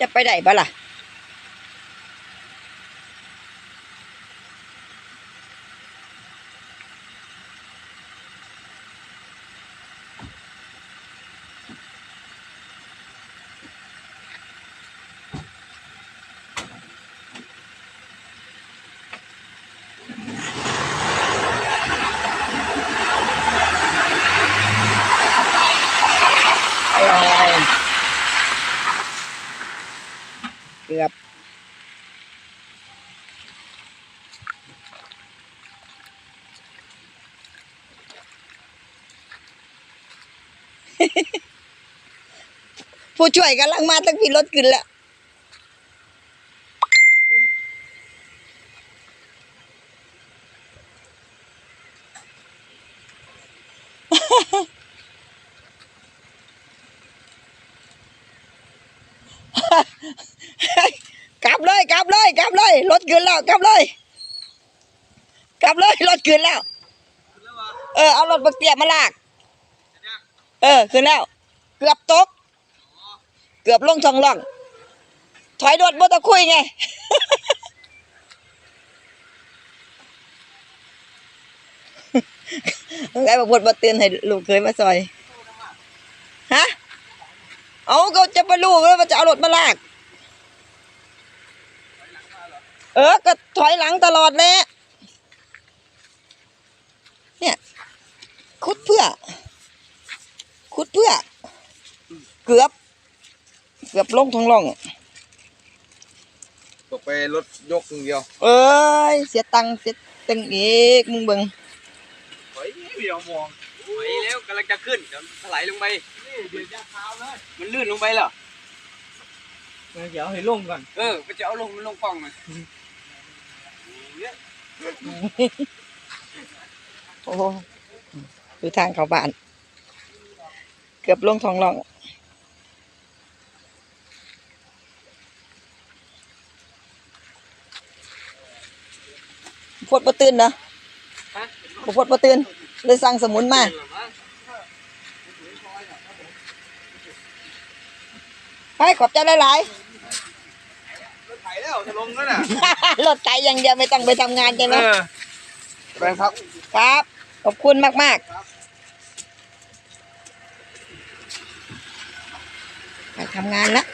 จะไปไหนบ้าล่ะ เกือบผู้ช่วยกำลังมาตั้งพี่รถขึ้นแล้วกลับเลยกลับเลยกลับเลยรถขึ้นแล้วกลับเลยกลับเลยรถขึ้นแล้ว เออเอารถบักเตียมาลาก เออขึ้นแล้ว เกือบตก เกือบลงทองล่อง ถอยรถบ่ต้องคุยไงไงบอกพดบ่เตือนให้ลูกเคยมาซอย ฮะ เอาก็จะไปรู้แล้วมันจะเอารถมาลาก เออ ก็ถอยหลังตลอดแหละเนี่ย คุดเพื่อ คุดเพื่อ เกือบ เกือบลงทองล่อง ตกไปรถยกอย่างเดียวเอ้ย เสียตังค์เสียตังค์อีกมึงเบิ่งเฮ้ยเดียวมองไปแล้วกำลังจะขึ้นเดี๋ยวถลายลงไปนี่เดี๋ยวจะเท้าเลยมันลื่นลงไปเหรอเดี๋ยวให้ลงก่อน เออมันจะเอาลงมันลงฟองมัน โอ้ดูทางเขาบ้าน เกือบลงทองล่องพดบ่ตื่นเนาะฮะบ่พดบ่ตื่นเลยสั่งสมุนมาไปขอบใจหลาย แล้วจะลงแล้วน่ะๆรถไถอย่างเดียวไม่ต้องไปทำงานใช่ไหมแบงครับ ครับ ขอบคุณมากๆไปทำงานละ